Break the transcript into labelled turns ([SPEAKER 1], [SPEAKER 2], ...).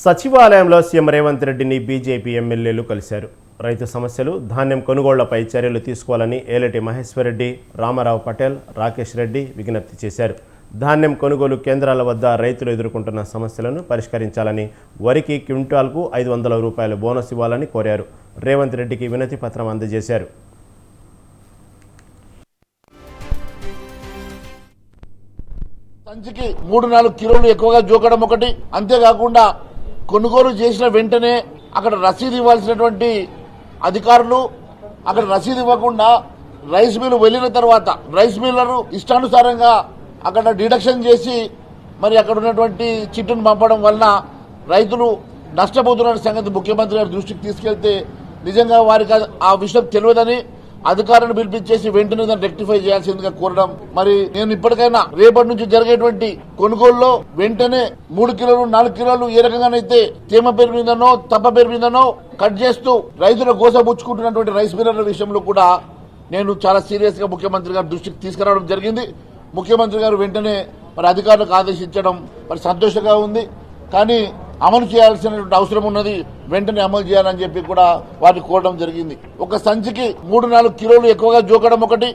[SPEAKER 1] సచివాలయంలో సీఎం రేవంత్ రెడ్డిని బీజేపీ ఎమ్మెల్యేలు కలిశారు. రైతు సమస్యలు ధాన్యం కొనుగోళ్ళపై చర్యలు తీసుకోవాలని ఏలటి మహేశ్వరరెడ్డి రామారావు పటేల్ రాకేష్ రెడ్డి విజ్ఞప్తి చేశారు. ధాన్యం కొనుగోలు కేంద్రాల వద్ద రైతులు ఎదుర్కొంటున్న సమస్యలను పరిష్కరించాలని వరికి క్వింటాల్కు ఐదు వందల రూపాయల బోనస్ ఇవ్వాలని కోరారు. రేవంత్ రెడ్డికి వినతి పత్రం అందజేశారు.
[SPEAKER 2] సంచికి మూడు నాలుగు కిలోలు ఎక్కువగా జోకడం ఒకటి. అంతేకాకుండా కొనుగోలు చేసిన వెంటనే అక్కడ రసీదు ఇవ్వాల్సినటువంటి అధికారులు అక్కడ రసీదు ఇవ్వకుండా రైస్ మిల్ వెళ్ళిన తర్వాత రైస్ మిల్లరు ఇష్టానుసారంగా అక్కడ డిడక్షన్ చేసి మరి అక్కడ ఉన్నటువంటి చిట్టును పంపడం వలన రైతులు నష్టపోతున్న సంగతి ముఖ్యమంత్రి గారి దృష్టికి తీసుకెళ్తే నిజంగా వారికి అది- ఆ విషయం తెలియదని అధికారులను పిలిపించేసి వెంటనే దాన్ని రెక్టిఫై చేయాల్సిందిగా కోరడం. మరి నేను ఇప్పటికైనా రేపటి నుంచి జరిగేటువంటి కొనుగోలులో వెంటనే మూడు కిలోలు నాలుగు కిలోలు ఏ రకంగానైతే తేమ పేరు మీదనో తప్ప పేరు మీదనో కట్ చేస్తూ రైతుల గోసపుచ్చుకుంటున్నటువంటి రైస్ మిల్లర్ల విషయంలో కూడా నేను చాలా సీరియస్గా ముఖ్యమంత్రి గారి దృష్టికి తీసుకురావడం జరిగింది. ముఖ్యమంత్రి గారు వెంటనే మరి అధికారులకు ఆదేశించడం మరి సంతోషంగా ఉంది. కానీ అమలు చేయాల్సినటువంటి అవసరం ఉన్నది వెంటనే అమలు చేయాలని చెప్పి కూడా వారిని కోరడం జరిగింది. ఒక సంచికి మూడు నాలుగు కిలోలు ఎక్కువగా జోకడం ఒకటి.